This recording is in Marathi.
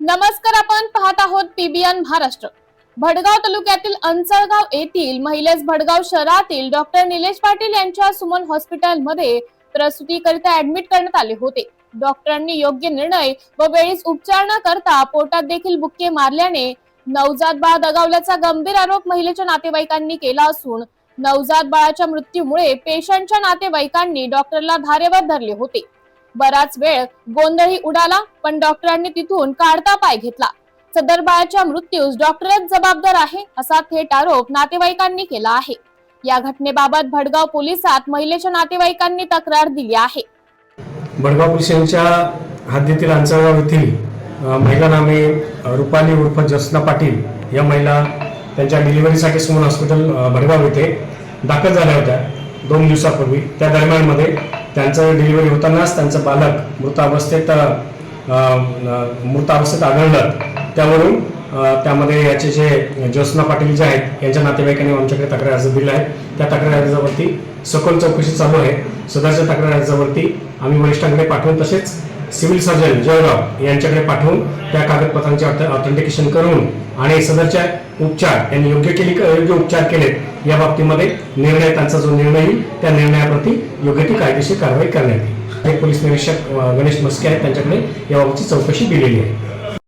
नमस्कार आपण पाहत आहोत पीबीएन महाराष्ट्र. भडगाव तालुक्यातील अंचळगाव येथील महिलेस भडगाव शहरातील डॉक्टर निलेश पाटील यांच्या सुमन हॉस्पिटलमध्ये प्रसूतीकरिता ऍडमिट करण्यात आले होते. डॉक्टरांनी योग्य निर्णय व वेळीच उपचार न करता पोटात देखील बुक्के मारल्याने नवजात बाळ दगावल्याचा गंभीर आरोप महिलेच्या नातेवाईकांनी केला असून नवजात बाळाच्या मृत्यूमुळे पेशंटच्या नातेवाईकांनी डॉक्टरला धारेवर धरले होते. बराच वेळ गोंधळही उडाला पण डॉक्टरांनी तिथून काढता पाय घेतला. सदर बाळाच्या मृत्यूस डॉक्टरच जबाबदार आहे असा थेट आरोप नातेवाईकांनी केला आहे. या घटनेबाबत भडगाव पोलिसात महिलेच्या नातेवाईकांनी तक्रार दिली आहे. भडगाव पोलीस यांच्या हद्दीतील अंचळगाव येथील महिला नामे रुपाली उर्फ ज्योत्स्ना पाटील या महिला त्यांच्या डिलिव्हरीसाठी सुमन हॉस्पिटल भडगाव येथे दाखल झाल्या होत्या दोन दिवसापूर्वी. त्या दरम्यानमध्ये त्यांचं डिलिव्हरी होतानाच त्यांचं बालक मृतावस्थेत अवस्थेत अवस्थेत आढळलं. त्यावरून त्यामध्ये याचे जे ज्योत्स्ना पाटील जे आहेत यांच्या नातेवाईकांनी आमच्याकडे तक्रार अर्ज दिला आहे. त्या तक्रार अर्जावरती सखोल चौकशी चालू आहे. सदरच्या तक्रार अर्जावरती आम्ही वरिष्ठांकडे पाठवून तसेच सिव्हिल सर्जन जळगाव यांच्याकडे पाठवून त्या कागदपत्रांचे ऑथेंटिकेशन करून आणि सदरच्या उपचार यांनी योग्य केली योग्य उपचार केलेत या बाबतीमध्ये निर्णय त्यांचा जो निर्णय येईल त्या निर्णयाप्रती योग्य ती कायदेशीर कारवाई करण्यात येईल. पोलीस निरीक्षक गणेश मस्के आहेत त्यांच्याकडे याबाबतची चौकशी दिलेली आहे.